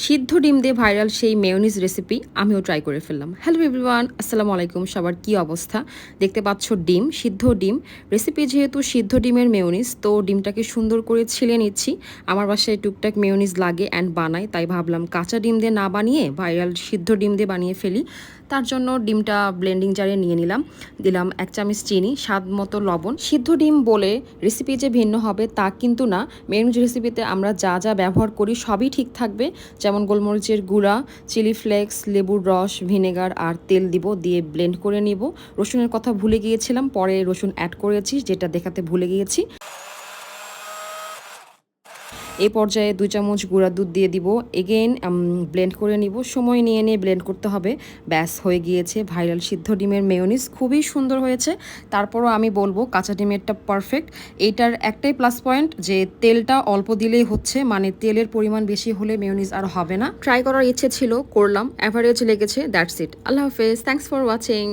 সিদ্ধ ডিম দিয়ে ভাইরাল সেই মেয়নিজ রেসিপি আমিও ট্রাই করে ফেললাম। হ্যালো এভরিওয়ান আসসালামু আলাইকুম, সবার কি অবস্থা? দেখতে পাচ্ছ ডিম, সিদ্ধ ডিম। রেসিপি যেহেতু সিদ্ধ ডিমের মেয়নিজ তো ডিমটাকে সুন্দর করে ছিলে নিচ্ছি। আমার বাসায় টুকটাক মেয়নিজ লাগে অ্যান্ড বানাই, তাই ভাবলাম কাঁচা ডিম দিয়ে না বানিয়ে ভাইরাল সিদ্ধ ডিম দিয়ে বানিয়ে ফেলি। তার জন্য ডিমটা ব্লেন্ডিং জারে নিয়ে নিলাম। দিলাম এক চামচ চিনি, স্বাদ মতো লবণ। সিদ্ধ ডিম বলে রেসিপি যে ভিন্ন হবে তা কিন্তু না। মেয়নিজ রেসিপিতে আমরা যা যা ব্যবহার করি সবই ঠিক থাকবে। যেমন গোলমরিচের গুঁড়া চিলি ফ্লেক্স লেবুর রস ভিনেগার আর তেল দিব দিয়ে ব্লেন্ড করে নিব। রসুনের কথা ভুলে গিয়েছিলাম, পরে রসুন অ্যাড করেছি, যেটা দেখাতে ভুলে গিয়েছি। এই পর্যায়ে দুই চামচ গুঁড়া দুধ দিয়ে দিব। এগেইন ব্লেন্ড করে নিব। সময় নিয়ে নিয়ে ব্লেন্ড করতে হবে। ব্যাস, হয়ে গিয়েছে ভাইরাল সিদ্ধ ডিমের মেয়নিজ খুবই সুন্দর হয়েছে। তারপরও আমি বলব, কাঁচা ডিমেরটা পারফেক্ট এইটার একটাই প্লাস পয়েন্ট যে তেলটা অল্প দিলেই হচ্ছে। মানে তেলের পরিমাণ বেশি হলে মেয়নিজ আর হবে না। ট্রাই করার ইচ্ছে ছিল, করলাম। অ্যাভারেজ লেগেছে দ্যাটস ইট আল্লাহ হাফেজ। Thanks for watching